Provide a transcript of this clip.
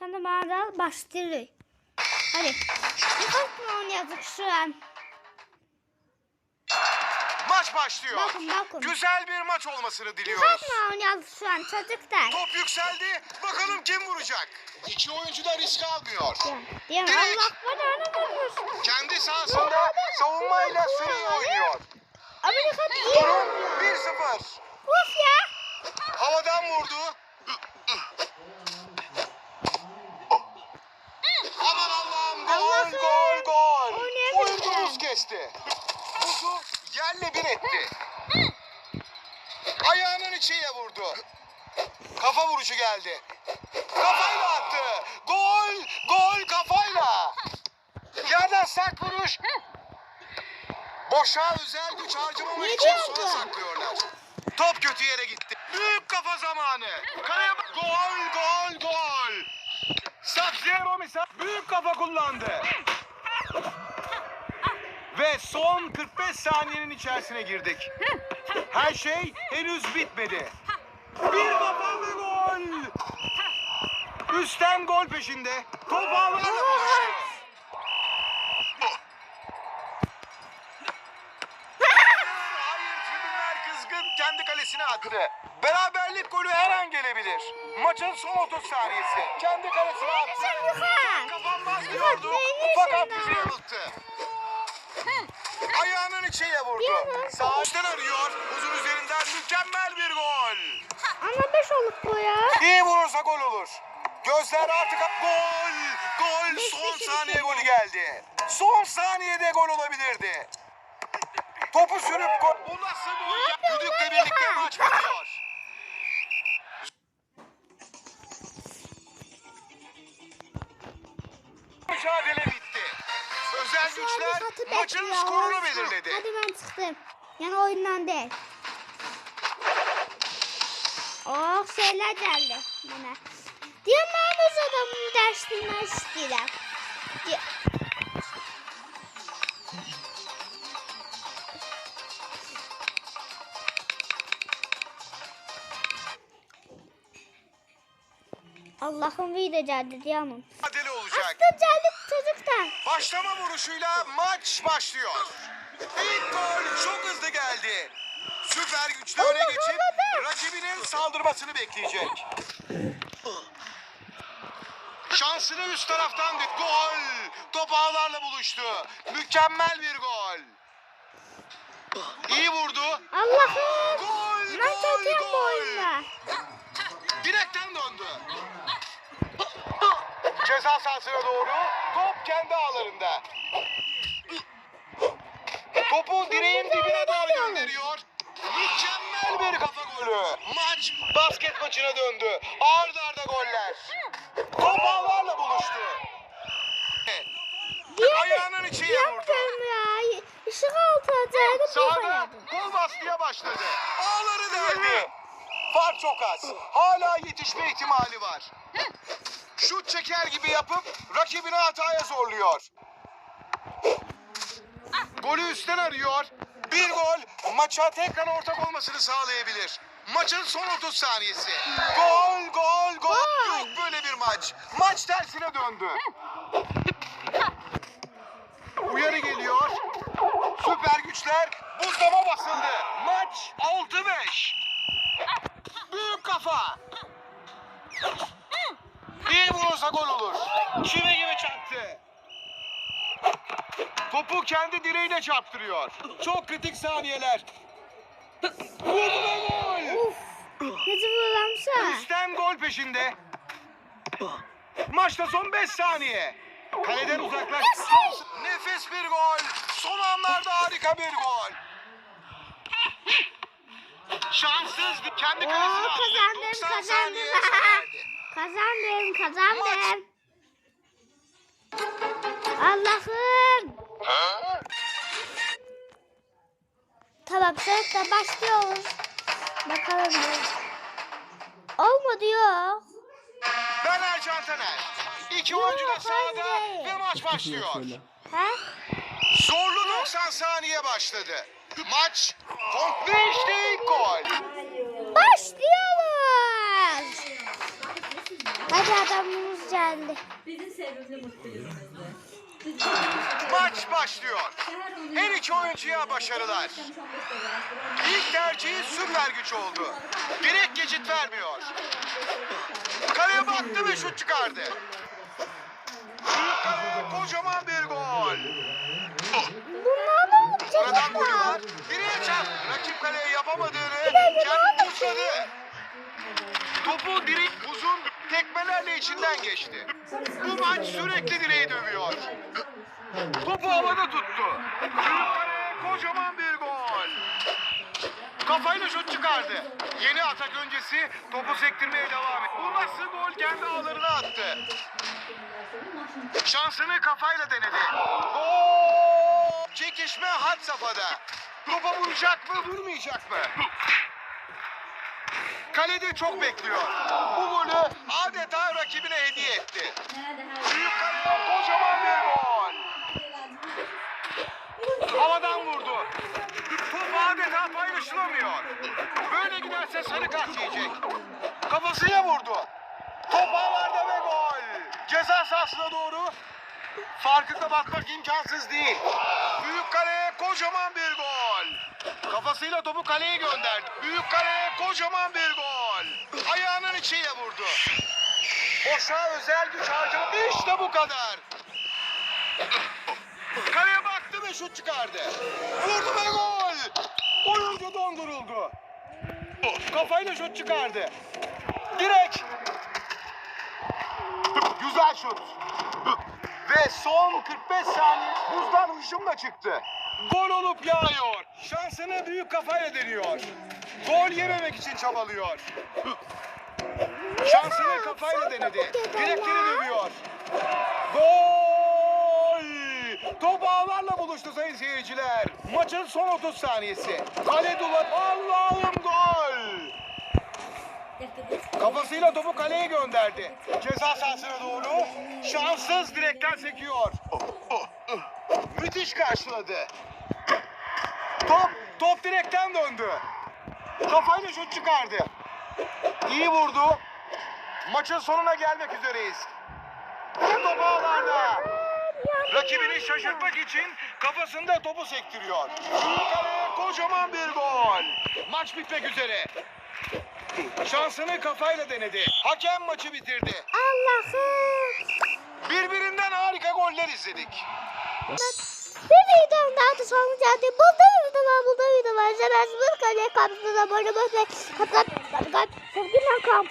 anda bana başlıyor. Hadi. Birkaç mı oynayacak şu an? Maç başlıyor. Bakın bakın. Güzel bir maç olmasını diliyoruz. mı oynayacak şu an çocuklar? Top yükseldi. Bakalım kim vuracak? İki oyuncu da risk almıyor. Diyorum Direkt. Allah bana vurmuş? Kendi sahasında savunmayla süreyi oynuyor. Amerika iyi Durum oynuyor. 1-0. Uf ya. Havadan vurdu. Aman Allah'ım gol Allah'ım. gol gol. Oynayabildim. Oyuncu buz kesti. Buzu yerle bir etti. Ayağının içiyle vurdu. Kafa vuruşu geldi. Kafayla attı. Gol gol kafayla. Yerden sert vuruş. Boşa özel güç harcamamak için sona saklıyorlar. Top kötü yere gitti. Büyük kafa zamanı. Kaleye gol gol gol. Sub-Zero misal büyük kafa kullandı. Ve son 45 saniyenin içerisine girdik. Her şey henüz bitmedi. Bir kafa ve gol. Üstten gol peşinde. Top ağlarla. Hayır tribünler kızgın kendi kalesine attı. Beraberlik golü her an gelebilir. Maçın son 30 saniyesi. Kendi kalesine attı. Kapanmaz fakat ya? bizi yanılttı. Ayağının içiyle vurdu. Yalnız- Sağ üstten arıyor. Uzun üzerinden mükemmel bir gol. Ama beş olduk bu ya. İyi vurursa gol olur. Gözler artık gol. Gol Beş, son beş, saniye beş. golü geldi. Son saniyede gol olabilirdi. Topu sürüp gol. Bu nasıl yapıyorsun Düdükle birlikte ya? maç bitiyor. Mücadele Özel Şu güçler maçın skorunu belirledi. Hadi ben çıktım. Yani oyundan değil. Oh şeyler geldi bana. Diyorum ben adamın dersini. Diyor. Allah'ım video geldi diyorum. Mücadele olacak. Aslında geldi çocuktan. Başlama vuruşuyla maç başlıyor. İlk gol çok hızlı geldi. Süper güçlü öne geçip rakibinin saldırmasını bekleyecek. Şansını üst taraftan dik. Gol! Top ağlarla buluştu. Mükemmel bir gol. İyi vurdu. Allah'ım. Gol, gol, gol. Direkten döndü. Ceza sahasına doğru. Top kendi ağlarında. Topu direğin dibine doğru gönderiyor. Mükemmel bir kafa golü. Maç basket maçına döndü. Arda arda goller. Top ağlarla buluştu. Ayağının içiyle vurdu. Işık altı acayip oynadım. gol baskıya başladı. Ağları deldi. Fark çok az. Hala yetişme ihtimali var. Şut çeker gibi yapıp rakibini hataya zorluyor. Golü üstten arıyor. Bir gol maça tekrar ortak olmasını sağlayabilir. Maçın son 30 saniyesi. Gol, gol, gol. Gol. Yok böyle bir maç. Maç tersine döndü. Uyarı geliyor. Süper güçler buzlama basıldı. Maç 6-5. Büyük kafa. İyi vurursa gol olur. Çivi gibi çarptı. Topu kendi direğine çarptırıyor. Çok kritik saniyeler. Vurdu ve gol. Uf. Kötü vurulamışsa. Üstten gol peşinde. Maçta son 5 saniye. Kaleden uzaklaş. Nefis bir gol. Son anlarda harika bir gol. Şanssız kendi kalesine attı. kazandım, 90 kazandım. saniye sona erdi. Kazandım kazandım. Allah'ım. Tamam sınıfta başlıyoruz. Bakalım. Olmadı yok. Ben Ercan Taner. İki oyuncu da Yok, sahada hayır. ve maç başlıyor. Ha? Zorlu 90 saniye başladı. Maç ve işte ilk gol. Başlıyoruz. Hadi adamımız güzeldi. Bizim sevimli mutluyuz Maç başlıyor. Her iki oyuncuya başarılar. İlk tercihi süper güç oldu. Direkt geçit vermiyor. Kaleye baktı ve şut çıkardı. Büyük kaleye kocaman bir gol. Oradan golü var. Direğe çarptı. Rakip kaleye yapamadığını kendi uçladı. Topu direk uzun tekmelerle içinden geçti. Bu maç sürekli direği dövüyor. Topu havada tuttu. Kaleye kocaman bir gol. Kafayla şut çıkardı. Yeni atak öncesi topu sektirmeye devam etti. Bu nasıl gol kendi ağlarına attı. Şansını kafayla denedi. Gol! Çekişme had safhada. Topa vuracak mı, vurmayacak mı? Kalede çok bekliyor. Bu golü adeta rakibine hediye etti. Büyük kaleye kocaman bir gol. Havadan vurdu. Top adeta paylaşılamıyor. Böyle giderse sarı kart yiyecek. Kafasıya vurdu. Top ağlarda ve gol. Ceza sahasına doğru. Farkı kapatmak imkansız değil. Büyük kaleye kocaman bir gol. Kafasıyla topu kaleye gönderdi. Büyük kaleye kocaman bir gol. Ayağının içiyle vurdu. Boşa özel güç harcama. İşte bu kadar. Kaleye baktı ve şut çıkardı. Vurdu ve gol. Oyuncu donduruldu. Kafayla şut çıkardı. Direkt. Güzel şut. Ve son 45 saniye buzdan hışımla çıktı. Gol olup yağıyor. Şansını büyük kafayla deniyor. Gol yememek için çabalıyor. Şansını kafayla denedi. Direkleri dövüyor. Gol! Top ağlarla buluştu sayın seyirciler. Maçın son 30 saniyesi. Kale duvar. Allah'ım gol! Kafasıyla topu kaleye gönderdi. Ceza sahasına doğru. Şanssız direkten sekiyor. Müthiş karşıladı. Top, top direkten döndü. Kafayla şut çıkardı. İyi vurdu. Maçın sonuna gelmek üzereyiz. Ve top ağlarda. Rakibini şaşırtmak için kafasında topu sektiriyor. Kaleye kocaman bir gol. Maç bitmek üzere. Şansını kafayla denedi. Hakem maçı bitirdi. Allah'ım. Birbirinden harika goller izledik. Bir videom daha da sonuna geldi. Buldu videolar, buldu videolar. İzlemez bir kare kapsın abone olmayı. Hatta, hatta, hatta, sevgiyle kal.